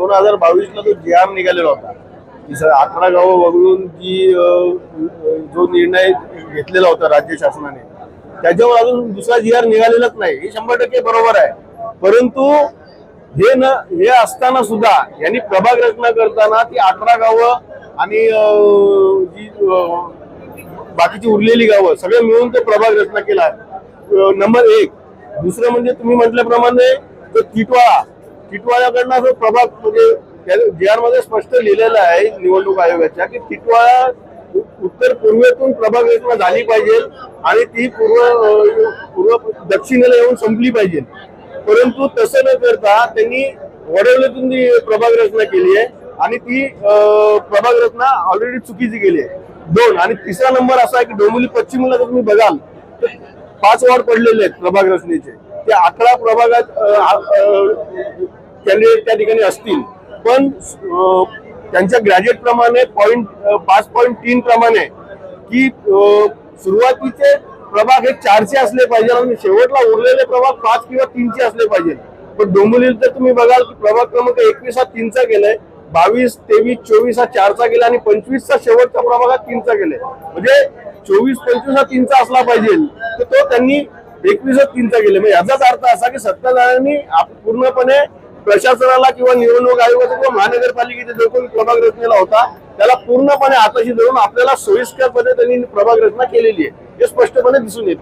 दोन हजार बावीसला तो जी आर निघालेला होता. अकरा गावं वगळून जी जो निर्णय घेतलेला होता राज्य शासनाने त्याच्यावर अजून दुसरा जी आर निघालेलाच नाही. हे शंभर टक्के बरोबर आहे. परंतु हे न हे असताना सुद्धा यांनी प्रभाग रचना करताना ती अठरा गावं आणि जी बाकीची उरलेली गावं सगळे मिळून ते प्रभाग रचना केला. नंबर एक. दुसरं म्हणजे तुम्ही म्हटल्याप्रमाणे तो किटवाळा. टिटवाळ्याकडनं जो प्रभाग म्हणजे जी आरमध्ये स्पष्ट लिहिलेलं आहे निवडणूक आयोगाच्या की टिटवाळा उत्तर पूर्वेतून प्रभाग योजना झाली पाहिजे आणि ती पूर्व पूर्व दक्षिणेला येऊन संपली पाहिजे. परंतु तसं न करता त्यांनी वडवलीतून ती प्रभाग रचना केली आहे आणि ती प्रभाग रचना ऑलरेडी चुकीची केली आहे. दोन आणि तिसरा नंबर असा आहे की डोंबिवली पश्चिमला जर तुम्ही बघाल तर पाच वॉर्ड पडलेले आहेत प्रभाग रचनेचे. ते अकरा प्रभागात कॅन्डिडेट त्या ठिकाणी असतील. पण त्यांच्या ग्रॅज्युएट प्रमाणे पॉईंट पाच पॉईंट तीन प्रमाणे की सुरुवातीचे प्रभाग हे चारशे असले पाहिजे आणि शेवटला उरलेले प्रभाग पाच किंवा तीनचे असले पाहिजे. पण डोंबिवली जर तुम्ही बघाल की प्रभाग क्रमांक एकवीस हा तीनचा गेलाय बावीस तेवीस चोवीस हा चारचा गेला आणि पंचवीसचा शेवटचा प्रभाग हा तीनचा गेलाय. म्हणजे चोवीस पंचवीस हा तीनचा असला पाहिजे तर तो त्यांनी एकवीस तीनचा गेले म्हणजे याचाच अर्थ असा की सत्ताधाऱ्यांनी आप- पूर्णपणे प्रशासनाला किंवा निवडणूक आयोगाचा किंवा महानगरपालिकेचा जो कोणी प्रभाग रचनेला होता त्याला पूर्णपणे हाताशी धरून आपल्याला सोयीस्करपणे त्यांनी प्रभाग रचना केलेली आहे हे स्पष्टपणे दिसून येते.